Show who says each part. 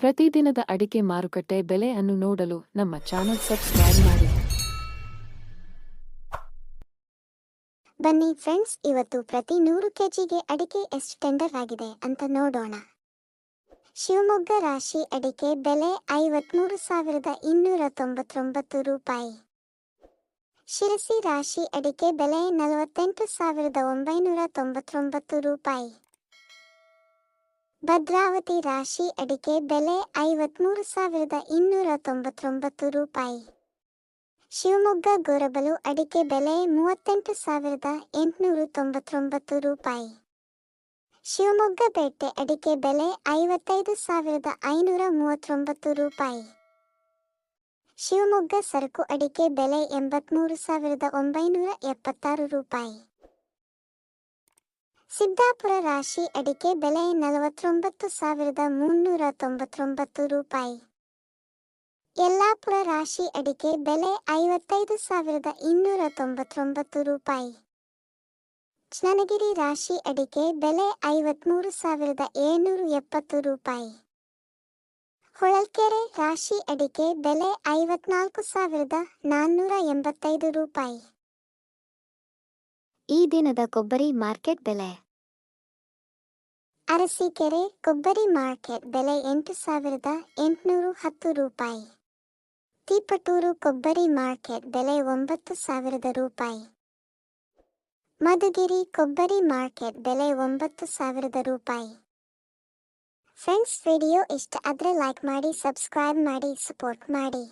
Speaker 1: ಪ್ರತಿದಿನದ ಅಡಿಕೆ ಮಾರುಕಟ್ಟೆ ಬೆಲೆ ಅನ್ನು ನೋಡಲು ನಮ್ಮ ಚಾನೆಲ್ ಸಬ್ಸ್ಕ್ರೈಬ್ ಮಾಡಿ.
Speaker 2: ಬನ್ನಿ ಫ್ರೆಂಡ್ಸ್, ಇವತ್ತು ಪ್ರತಿ ನೂರು ಕೆಜಿಗೆ ಅಡಿಕೆ ಎಷ್ಟು ಟೆಂಡರ್ ಆಗಿದೆ ಅಂತ ನೋಡೋಣ. ಶಿವಮೊಗ್ಗ ರಾಶಿ ಅಡಿಕೆ ಬೆಲೆ ಐವತ್ಮೂರು ಸಾವಿರದ ಇನ್ನೂರ ತೊಂಬತ್ತೊಂಬತ್ತು ರೂಪಾಯಿ. ಶಿರಸಿ ರಾಶಿ ಅಡಿಕೆ ಬೆಲೆ ನಲವತ್ತೆಂಟು ಸಾವಿರದ ಒಂಬೈನೂರ ತೊಂಬತ್ತೊಂಬತ್ತು ರೂಪಾಯಿ. ಭದ್ರಾವತಿ ರಾಶಿ ಅಡಿಕೆ ಬೆಲೆ ಐವತ್ಮೂರು ಸಾವಿರದ ಇನ್ನೂರ ತೊಂಬತ್ತೊಂಬತ್ತು ರೂಪಾಯಿ. ಶಿವಮೊಗ್ಗ ಗೊರಬಲು ಅಡಿಕೆ ಬೆಲೆ ಮೂವತ್ತೆಂಟು ಸಾವಿರದ ಎಂಟುನೂರು ತೊಂಬತ್ತೊಂಬತ್ತು ರೂಪಾಯಿ. ಶಿವಮೊಗ್ಗ ಪೇಟೆ ಅಡಿಕೆ ಬೆಲೆ ಐವತ್ತೈದು ಸಾವಿರದ ಐನೂರ ಮೂವತ್ತೊಂಬತ್ತು ರೂಪಾಯಿ. ಶಿವಮೊಗ್ಗ ಸರಕು ಅಡಿಕೆ ಬೆಲೆ ಎಂಬತ್ಮೂರು ಸಾವಿರದ ಒಂಬೈನೂರ ಎಪ್ಪತ್ತಾರು ರೂಪಾಯಿ. ಸಿದ್ದಾಪುರ ರಾಶಿ ಅಡಿಕೆ ಬೆಲೆ ನಲವತ್ತೊಂಬತ್ತು ಸಾವಿರದ ಮುನ್ನೂರ ತೊಂಬತ್ತೊಂಬತ್ತು ರೂಪಾಯಿ. ಯಲ್ಲಾಪುರ ರಾಶಿ ಅಡಿಕೆ ಬೆಲೆ ಐವತ್ತೈದು ಸಾವಿರದ ಇನ್ನೂರ ತೊಂಬತ್ತೊಂಬತ್ತು ರೂಪಾಯಿ. ಚನ್ನಗಿರಿ ರಾಶಿ ಅಡಿಕೆ ಬೆಲೆ ಐವತ್ಮೂರು ಸಾವಿರದ ಏಳ್ನೂರ ಎಪ್ಪತ್ತು ರೂಪಾಯಿ. ಹೊಳಲ್ಕೆರೆ ರಾಶಿ ಅಡಿಕೆ ಬೆಲೆ ಐವತ್ನಾಲ್ಕು ಸಾವಿರದ ನಾನ್ನೂರ ಎಂಬತ್ತೈದು ರೂಪಾಯಿ. ಈ ದಿನದ ಕೊಬ್ಬರಿ ಮಾರ್ಕೆಟ್ ಬೆಲೆ ಅರಸೀಕೆರೆ ಕೊಬ್ಬರಿ ಮಾರ್ಕೆಟ್ ಬೆಲೆ ಎಂಟು ಸಾವಿರದ ಎಂಟುನೂರು ಹತ್ತು ರೂಪಾಯಿ. ತಿಪಟೂರು ಕೊಬ್ಬರಿ ಮಾರ್ಕೆಟ್ ಬೆಲೆ ಒಂಬತ್ತು ಸಾವಿರದ ರೂಪಾಯಿ. ಮಧುಗಿರಿ ಕೊಬ್ಬರಿ ಮಾರ್ಕೆಟ್ ಬೆಲೆ ಒಂಬತ್ತು ಸಾವಿರದ ರೂಪಾಯಿ. ಫ್ರೆಂಡ್ಸ್ ವಿಡಿಯೋ ಇಷ್ಟ ಆದರೆ ಲೈಕ್ ಮಾಡಿ ಸಬ್ಸ್ಕ್ರೈಬ್ ಮಾಡಿ ಸಪೋರ್ಟ್ ಮಾಡಿ.